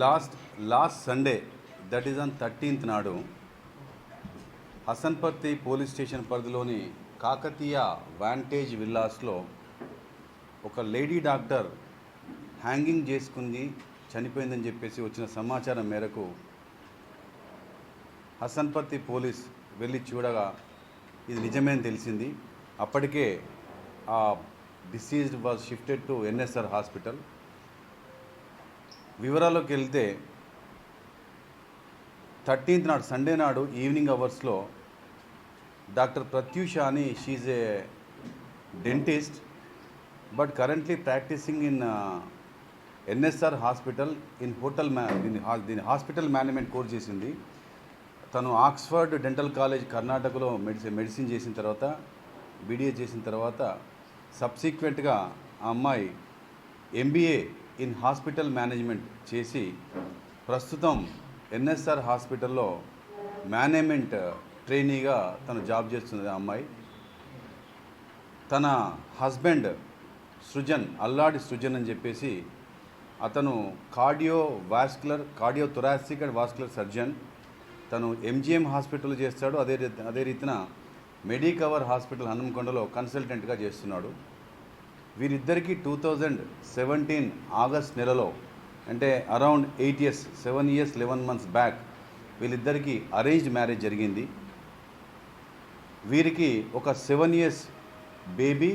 Last last Sunday that is on thirteenth నాడు Hasanparthy police station పరిధిలోని Kakatiya Vantage విల్లాస్లో ఒక lady doctor hanging చేసుకుంది చనిపోయిందని చెప్పేసి వచ్చిన సమాచారం మేరకు హసన్పర్తి పోలీస్ వెళ్ళి చూడగా ఇది నిజమే అని తెలిసింది. అప్పటికే ఆ deceased was shifted to NSR hospital. వివరాల్లోకి వెళ్తే థర్టీన్త్ నాడు సండే నాడు ఈవినింగ్ అవర్స్లో డాక్టర్ ప్రత్యూష అని she's a dentist but currently practising in NSR hospital in hotel మ్యా దీని దీని హాస్పిటల్ మేనేజ్మెంట్ కోర్స్ చేసింది. తను ఆక్స్ఫర్డ్ డెంటల్ కాలేజ్ కర్ణాటకలో మెడిసిన్ మెడిసిన్ చేసిన తర్వాత బీడీఏ చేసిన తర్వాత సబ్సిక్వెంట్గా ఆ అమ్మాయి ఎంబీఏ ఇన్ హాస్పిటల్ మేనేజ్మెంట్ చేసి ప్రస్తుతం ఎన్ఎస్ఆర్ హాస్పిటల్లో మేనేజ్మెంట్ ట్రైనీగా తను జాబ్ చేస్తుంది ఆ అమ్మాయి. తన హస్బెండ్ సృజన్ అల్లాడి సృజన్ అని చెప్పేసి అతను cardio vascular cardio thoracic and vascular surgeon. తను ఎంజిఎం హాస్పిటల్ చేస్తాడు. అదే అదే రీతిన మెడికవర్ హాస్పిటల్ హనుమకొండలో కన్సల్టెంట్గా చేస్తున్నాడు. వీరిద్దరికీ టూ థౌజండ్ సెవెంటీన్ ఆగస్ట్ నెలలో అంటే around eight years seven years eleven months back వీళ్ళిద్దరికీ అరేంజ్డ్ మ్యారేజ్ జరిగింది. వీరికి ఒక seven years baby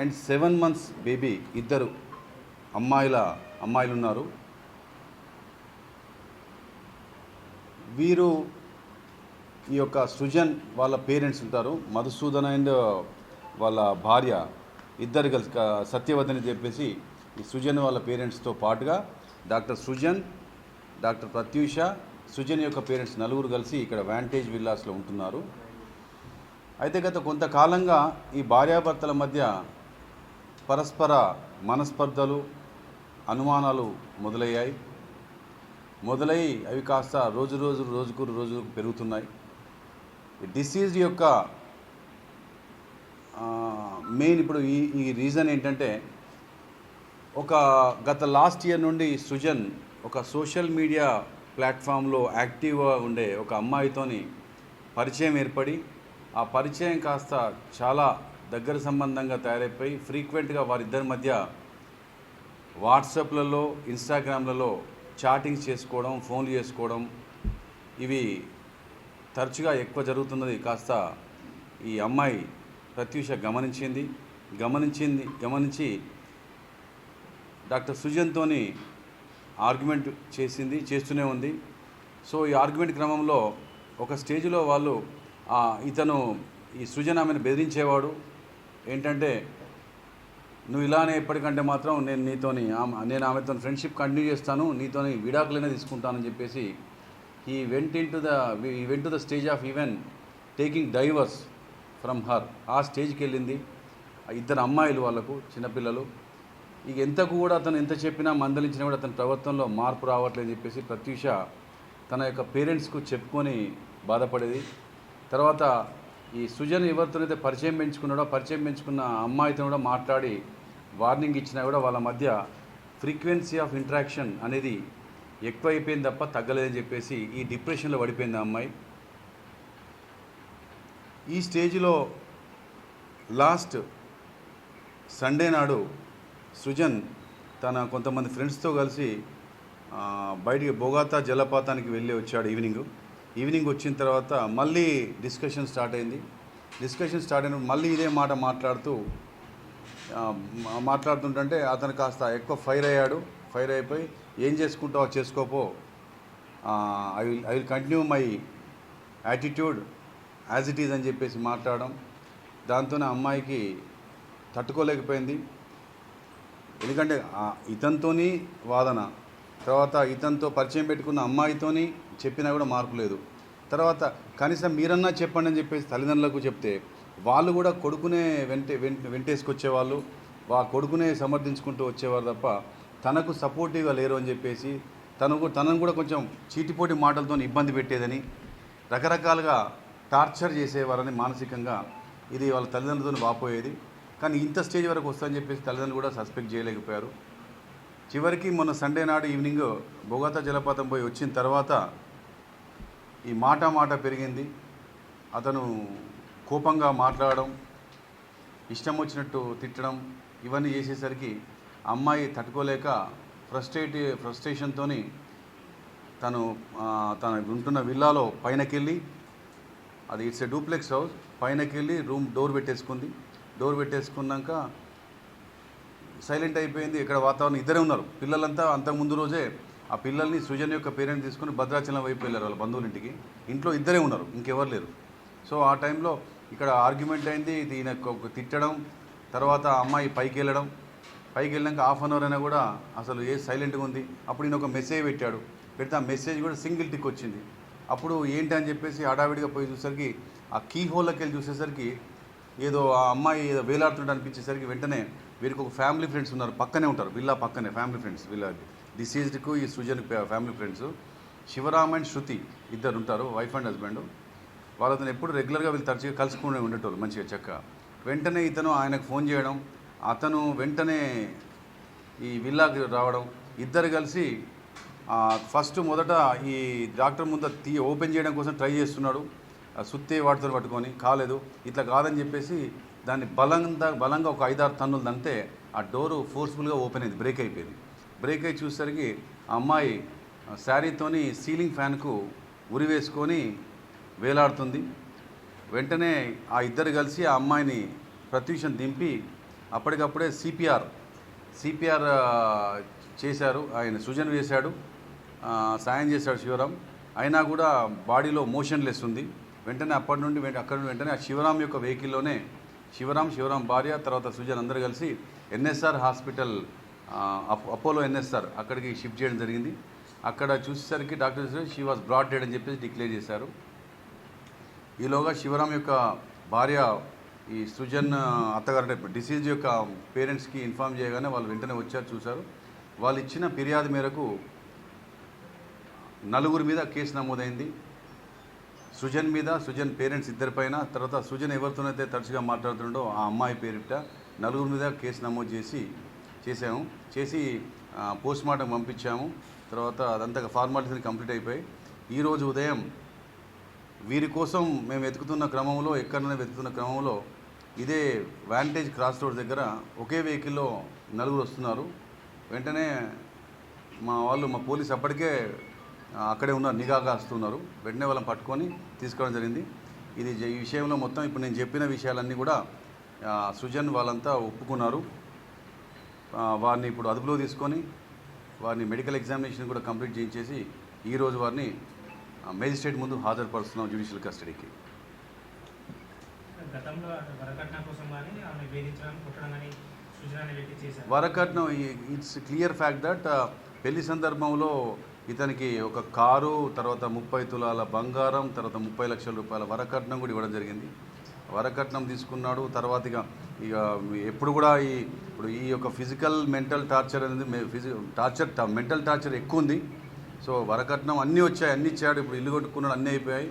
and seven months baby ఇద్దరు అమ్మాయిల అమ్మాయిలు ఉన్నారు వీరు ఈ యొక్క సృజన్ వాళ్ళ పేరెంట్స్ ఉంటారు. మధుసూదన్ అండ్ వాళ్ళ భార్య ఇద్దరు కలిసి క- సత్యవతిని చెప్పేసి ఈ సృజన్ వాళ్ళ పేరెంట్స్తో పాటుగా డాక్టర్ సృజన్ డాక్టర్ ప్రత్యూష సృజన్ యొక్క పేరెంట్స్ నలుగురు కలిసి ఇక్కడ వ్యాంటేజ్ విల్లాస్లో ఉంటున్నారు. అయితే గత కొంతకాలంగా ఈ భార్యాభర్తల మధ్య పరస్పర మనస్పర్ధలు అనుమానాలు మొదలయ్యాయి. మొదలై అవి కాస్త రోజు రోజు రోజుకు రోజు పెరుగుతున్నాయి. డిసీజ్ యొక్క మెయిన్ ఇప్పుడు ఈ ఈ రీజన్ ఏంటంటే ఒక గత లాస్ట్ ఇయర్ నుండి సృజన్ ఒక సోషల్ మీడియా ప్లాట్ఫామ్లో యాక్టివ్గా ఉండే ఒక అమ్మాయితోని పరిచయం ఏర్పడి ఆ పరిచయం కాస్త చాలా దగ్గర సంబంధంగా తయారైపోయి ఫ్రీక్వెంట్గా వారిద్దరి మధ్య వాట్సాప్లలో ఇన్స్టాగ్రామ్లలో చాటింగ్స్ చేసుకోవడం ఫోన్లు చేసుకోవడం ఇవి తరచుగా ఎక్కువ జరుగుతున్నది. కాస్త ఈ అమ్మాయి ప్రత్యూష గమనించింది. గమనించింది గమనించి డాక్టర్ సుజన్తోని ఆర్గ్యుమెంట్ చేసింది చేస్తూనే ఉంది. సో ఈ ఆర్గ్యుమెంట్ క్రమంలో ఒక స్టేజ్లో వాళ్ళు ఇతను ఈ సృజన్ ఆమెను బెదిరించేవాడు. ఏంటంటే నువ్వు ఇలానే ఎప్పటికంటే మాత్రం నేను నీతోని ఆమె- నేను ఆమెతో ఫ్రెండ్షిప్ కంటిన్యూ చేస్తాను నీతోని విడాకులనే తీసుకుంటానని చెప్పేసి ఈ went into the went to the stage of even taking divorce from her ఆ స్టేజ్కి వెళ్ళింది. ఇద్దరు అమ్మాయిలు వాళ్ళకు చిన్నపిల్లలు. ఇక ఎంతకు కూడా అతను ఎంత చెప్పినా మందలించినా కూడా అతని ప్రవర్తనలో మార్పు రావట్లేదు చెప్పేసి ప్రత్యూష తన యొక్క పేరెంట్స్కు చెప్పుకొని బాధపడేది. తర్వాత ఈ సుజన్ ఎవరితోనైతే పరిచయం పెంచుకున్నాడో పరిచయం పెంచుకున్న అమ్మాయితో కూడా మాట్లాడి వార్నింగ్ ఇచ్చినా కూడా వాళ్ళ మధ్య ఫ్రీక్వెన్సీ ఆఫ్ ఇంట్రాక్షన్ అనేది ఎక్కువ అయిపోయింది తప్ప తగ్గలేదని చెప్పేసి ఈ డిప్రెషన్లో పడిపోయింది అమ్మాయి. ఈ స్టేజ్లో లాస్ట్ సండే నాడు సృజన్ తన కొంతమంది ఫ్రెండ్స్తో కలిసి బయటికి బొగాతా జలపాతానికి వెళ్ళి వచ్చాడు ఈవినింగ్. ఈవినింగ్ వచ్చిన తర్వాత మళ్ళీ డిస్కషన్ స్టార్ట్ అయింది. డిస్కషన్ స్టార్ట్ అయినప్పుడు మళ్ళీ ఇదే మాట మాట్లాడుతూ మాట్లాడుతుంటే అతను కాస్త ఎక్కువ ఫైర్ అయ్యాడు. ఫైర్ అయిపోయి ఏం చేసుకుంటావో చేసుకోపో. I will I will continue my attitude as it is అని చెప్పేసి మాట్లాడడం. దాంతోనే అమ్మాయికి తట్టుకోలేకపోయింది. ఎందుకంటే ఇతనితోని వాదన తర్వాత ఇతనితో పరిచయం పెట్టుకున్న అమ్మాయితోని చెప్పినా కూడా మార్పు లేదు. తర్వాత కనీసం మీరన్నా చెప్పండి అని చెప్పేసి తల్లిదండ్రులకు చెప్తే వాళ్ళు కూడా కొడుకునే వెంటే వెంట వెంటేసుకొచ్చేవాళ్ళు. ఆ కొడుకునే సమర్థించుకుంటూ వచ్చేవారు తప్ప తనకు సపోర్టివ్గా లేరు అని చెప్పేసి తనకు తనను కూడా కొంచెం చీటిపోటి మాటలతో ఇబ్బంది పెట్టేదని రకరకాలుగా టార్చర్ చేసేవారని మానసికంగా ఇది వాళ్ళ తల్లిదండ్రులతో వాపోయేది. కానీ ఇంత స్టేజ్ వరకు వస్తుందని చెప్పేసి తల్లిదండ్రులు కూడా సస్పెక్ట్ చేయలేకపోయారు. చివరికి మొన్న సండే నాడు ఈవినింగ్ బొగతా జలపాతం పోయి వచ్చిన తర్వాత ఈ మాట మాట పెరిగింది. అతను కోపంగా మాట్లాడడం ఇష్టం వచ్చినట్టు తిట్టడం ఇవన్నీ చేసేసరికి అమ్మాయి తట్టుకోలేక ఫ్రస్ట్రేట్ ఫ్రస్ట్రేషన్తో తను తన ఉంటున్న విల్లాలో పైనకెళ్ళి అది ఇట్స్ ఏ డూప్లెక్స్ హౌస్ పైనకెళ్ళి రూమ్ డోర్ పెట్టేసుకుంది. డోర్ పెట్టేసుకున్నాక సైలెంట్ అయిపోయింది ఇక్కడ వాతావరణం ఇద్దరే ఉన్నారు. పిల్లలంతా అంతకు ముందు రోజే ఆ పిల్లల్ని సృజన్ యొక్క పేరెంట్ తీసుకుని భద్రాచలం వైపు వెళ్ళారు వాళ్ళ బంధువుల ఇంటికి. ఇంట్లో ఇద్దరే ఉన్నారు ఇంకెవరు లేరు. సో ఆ టైంలో ఇక్కడ ఆర్గ్యుమెంట్ అయింది ఈయన ఒక తిట్టడం తర్వాత ఆ అమ్మాయి పైకి వెళ్ళడం. పైకి వెళ్ళాక హాఫ్ అన్ అవర్ అయినా కూడా అసలు ఏ సైలెంట్గా ఉంది. అప్పుడు ఈయన ఒక మెసేజ్ పెట్టాడు. పెడితే ఆ మెసేజ్ కూడా సింగిల్ టిక్ వచ్చింది. అప్పుడు ఏంటి అని చెప్పేసి హడావిడిగా పోయి చూసేసరికి ఆ కీ హోల్లోకి వెళ్ళి చూసేసరికి ఏదో ఆ అమ్మాయి ఏదో వేలాడుతుంటే అనిపించేసరికి వెంటనే వీరికి ఒక ఫ్యామిలీ ఫ్రెండ్స్ ఉన్నారు పక్కనే ఉంటారు విల్లా పక్కనే ఫ్యామిలీ ఫ్రెండ్స్ వీళ్ళ డిసీజ్డ్కు ఈ Srujan family friends. Sivaram and Shruti ఇద్దరు ఉంటారు వైఫ్ అండ్ హస్బెండ్. వాళ్ళతో ఎప్పుడు రెగ్యులర్గా వీళ్ళు తరచుగా కలుసుకుని ఉండేటోళ్ళు మంచిగా చక్క. వెంటనే ఇతను ఆయనకు ఫోన్ చేయడం అతను వెంటనే ఈ విల్లాకి రావడం ఇద్దరు కలిసి ఫస్ట్ మొదట ఈ డాక్టర్ ముందు తీ ఓపెన్ చేయడం కోసం ట్రై చేస్తున్నాడు. సుత్తే వాటితో పట్టుకొని కాలేదు ఇట్లా కాదని చెప్పేసి దాన్ని బలంగా బలంగా ఒక ఐదారు టన్నులు దంతే ఆ డోరు ఫోర్స్ఫుల్గా ఓపెన్ అయింది బ్రేక్ అయిపోయింది. బ్రేక్ అయి చూసేసరికి ఆ అమ్మాయి శారీతోని సీలింగ్ ఫ్యాన్కు ఉరి వేసుకొని వేలాడుతుంది. వెంటనే ఆ ఇద్దరు కలిసి ఆ అమ్మాయిని ప్రత్యూషం దింపి అప్పటికప్పుడే సిపిఆర్ సిపిఆర్ చేశారు. ఆయన సృజన్ వేశాడు. సాయం చేశాడు శివరాం అయినా కూడా బాడీలో మోషన్ లెస్ ఉంది. వెంటనే అప్పటి నుండి వెంట అక్కడి నుండి వెంటనే ఆ శివరాం యొక్క వెహికల్లోనే శివరాం శివరాం భార్య తర్వాత సుజన్ అందరూ కలిసి ఎన్ఎస్ఆర్ హాస్పిటల్ అప్- అపోలో ఎన్ఎస్ఆర్ అక్కడికి షిఫ్ట్ చేయడం జరిగింది. అక్కడ చూసేసరికి doctor she was brought dead అని చెప్పేసి డిక్లేర్ చేశారు. ఈలోగా శివరాం యొక్క భార్య ఈ సృజన్ అత్తగారు డిసీజ్ యొక్క పేరెంట్స్కి ఇన్ఫామ్ చేయగానే వాళ్ళు వెంటనే వచ్చారు చూశారు. వాళ్ళు ఇచ్చిన ఫిర్యాదు మేరకు నలుగురి మీద కేసు నమోదైంది. సృజన్ మీద సృజన్ పేరెంట్స్ ఇద్దరిపైన తర్వాత సృజన్ ఎవరితోనైతే తరచుగా మాట్లాడుతుండో ఆ అమ్మాయి పేరిట నలుగురి మీద కేసు నమోదు చేసి చేసాము చేసి పోస్ట్ మార్టం పంపించాము. తర్వాత అదంతా ఫార్మాలిటీస్ కంప్లీట్ అయిపోయి ఈరోజు ఉదయం వీరి కోసం మేము వెతుకుతున్న క్రమంలో ఎక్కడైనా వెతుకుతున్న క్రమంలో ఇదే వ్యాంటేజ్ క్రాస్ రోడ్ దగ్గర ఒకే వెహికల్లో నలుగురు వస్తున్నారు. వెంటనే మా వాళ్ళు మా పోలీస్ అప్పటికే అక్కడే ఉన్నారు నిఘా కాస్తున్నారు వెంటనే వాళ్ళని పట్టుకొని తీసుకోవడం జరిగింది. ఇది ఈ విషయంలో మొత్తం ఇప్పుడు నేను చెప్పిన విషయాలన్నీ కూడా సృజన్ వాళ్ళంతా ఒప్పుకున్నారు. వారిని ఇప్పుడు అదుపులో తీసుకొని వారిని మెడికల్ ఎగ్జామినేషన్ కూడా కంప్లీట్ చేయించేసి ఈరోజు వారిని మేజిస్ట్రేట్ ముందు హాజరుపరుస్తున్నాం జ్యుడిషియల్ కస్టడీకి. వరకట్నం ఇట్స్ క్లియర్ ఫ్యాక్ట్ దట్ పెళ్ళి సందర్భంలో ఇతనికి ఒక కారు తర్వాత ముప్పై తులాల బంగారం తర్వాత ముప్పై లక్షల రూపాయల వరకట్నం కూడా ఇవ్వడం జరిగింది. వరకట్నం తీసుకున్నాడు. తర్వాత ఇక ఇక ఎప్పుడు కూడా ఈ ఇప్పుడు ఈ యొక్క ఫిజికల్ మెంటల్ టార్చర్ అనేది ఫిజి టార్చర్ మెంటల్ టార్చర్ ఎక్కువ ఉంది. సో వరకట్నం అన్నీ వచ్చాయి అన్నీ ఇచ్చాడు. ఇప్పుడు ఇల్లు కొట్టుకున్నాడు అన్నీ అయిపోయాయి.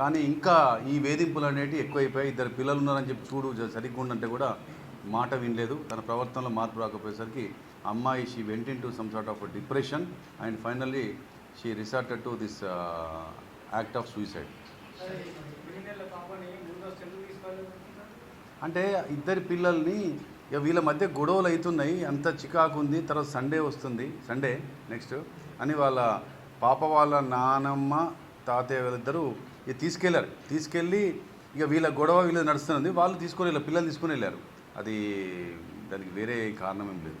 కానీ ఇంకా ఈ వేధింపులు అనేటివి ఎక్కువైపోయాయి. ఇద్దరు పిల్లలు ఉన్నారని చెప్పి చూడు సరిగ్గా ఉండంటే కూడా మాట వినలేదు. తన ప్రవర్తనలో మార్పు రాకపోయేసరికి అమ్మాయి she went into some sort of depression and finally she resorted to this act of suicide అంటే ఇద్దరి పిల్లల్ని ఇక వీళ్ళ మధ్య గొడవలు అవుతున్నాయి. అంత చికాకు ఉంది. తర్వాత సండే వస్తుంది. సండే నెక్స్ట్ అని వాళ్ళ పాప వాళ్ళ నానమ్మ తాతయ్య వీళ్ళిద్దరూ ఇక తీసుకెళ్ళారు తీసుకెళ్ళి ఇక వీళ్ళ గొడవ వీళ్ళు నడుస్తుంది వాళ్ళు తీసుకొని వెళ్ళారు. పిల్లలు తీసుకొని వెళ్ళారు. అది దానికి వేరే కారణం ఏం లేదు.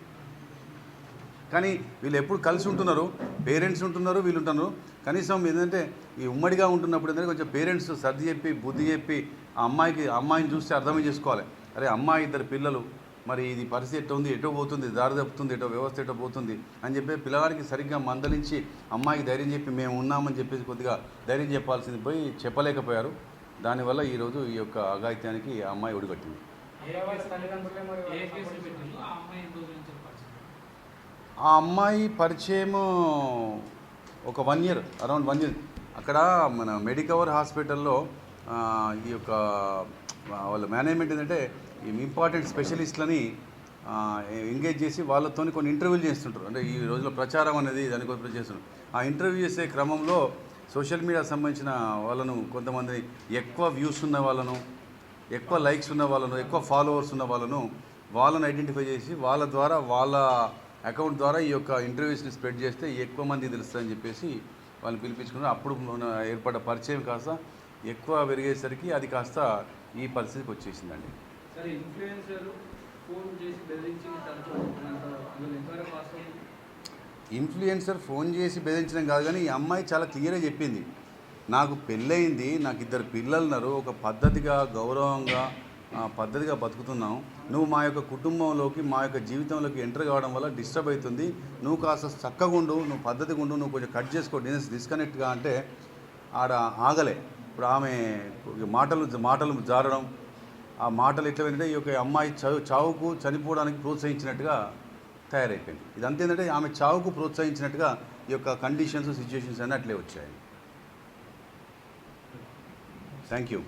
కానీ వీళ్ళు ఎప్పుడు కలిసి ఉంటున్నారు? పేరెంట్స్ ఉంటున్నారు వీళ్ళు ఉంటున్నారు. కనీసం ఏంటంటే ఈ ఉమ్మడిగా ఉంటున్నప్పుడు ఏంటంటే కొంచెం పేరెంట్స్ సర్ది చెప్పి బుద్ధి చెప్పి ఆ అమ్మాయికి అమ్మాయిని చూస్తే అర్థమే చేసుకోవాలి. అరే అమ్మాయి ఇద్దరు పిల్లలు. మరి ఇది పరిస్థితి ఎట్ట ఉంది? ఎటో పోతుంది? దారి తప్పుతుంది? ఎటో వ్యవస్థ ఎటో పోతుంది? అని చెప్పి పిల్లగాడికి సరిగ్గా మందలించి అమ్మాయికి ధైర్యం చెప్పి మేము ఉన్నామని చెప్పేసి కొద్దిగా ధైర్యం చెప్పాల్సింది పోయి చెప్పలేకపోయారు. దానివల్ల ఈరోజు ఈ యొక్క అఘాయిత్యానికి ఆ అమ్మాయి ఒడిగట్టింది? ఆ అమ్మాయి పరిచయం ఒక one year around one year. అక్కడ మన మెడికవర్ హాస్పిటల్లో ఈ యొక్క వాళ్ళ మేనేజ్మెంట్ ఏంటంటే ఈ ఇంపార్టెంట్ స్పెషలిస్ట్లని ఎంగేజ్ చేసి వాళ్ళతో కొన్ని ఇంటర్వ్యూలు చేస్తుంటారు. అంటే ఈ రోజుల్లో ప్రచారం అనేది దానికోసం చేస్తున్నారు ఆ ఇంటర్వ్యూ చేసే క్రమంలో సోషల్ మీడియా సంబంధించిన వాళ్ళను కొంతమంది ఎక్కువ వ్యూస్ ఉన్న వాళ్ళను ఎక్కువ లైక్స్ ఉన్న వాళ్ళను ఎక్కువ ఫాలోవర్స్ ఉన్న వాళ్ళను వాళ్ళని ఐడెంటిఫై చేసి వాళ్ళ ద్వారా వాళ్ళ అకౌంట్ ద్వారా ఈ యొక్క ఇంటర్వ్యూస్ని స్ప్రెడ్ చేస్తే ఎక్కువ మంది తెలుస్తుందని చెప్పేసి వాళ్ళని పిలిపించుకున్నారు. అప్పుడు ఏర్పడ్డ పరిచయం కాస్త ఎక్కువ పెరిగేసరికి అది కాస్త ఈ పరిస్థితికి వచ్చేసిందండి. సరే ఇన్ఫ్లుయెన్సర్ ఫోన్ చేసి బెదిరించడం కాదు కానీ ఈ అమ్మాయి చాలా క్లియర్గా చెప్పింది. నాకు పెళ్ళయింది నాకు ఇద్దరు పిల్లలు ఉన్నారు ఒక పద్ధతిగా గౌరవంగా పద్ధతిగా బతుకుతున్నాం నువ్వు మా యొక్క కుటుంబంలోకి మా యొక్క జీవితంలోకి ఎంటర్ కావడం వల్ల డిస్టర్బ్ అవుతుంది. నువ్వు కాస్త చక్కగా ఉండు నువ్వు పద్ధతిగా ఉండు నువ్వు కొంచెం కట్ చేసుకో డిస్ డిస్కనెక్ట్గా అంటే ఆడ ఆగలే. ఇప్పుడు ఆమె మాటలు మాటలు జారడం ఆ మాటలు ఎట్లా ఏంటంటే ఈ యొక్క అమ్మాయి చావు చావుకు చనిపోవడానికి ప్రోత్సహించినట్టుగా తయారైపోయింది. ఇదంతా ఏంటంటే ఆమె చావుకు ప్రోత్సహించినట్టుగా ఈ యొక్క కండిషన్స్ సిచ్యుయేషన్స్ అన్నీ అట్లే వచ్చాయి. Thank you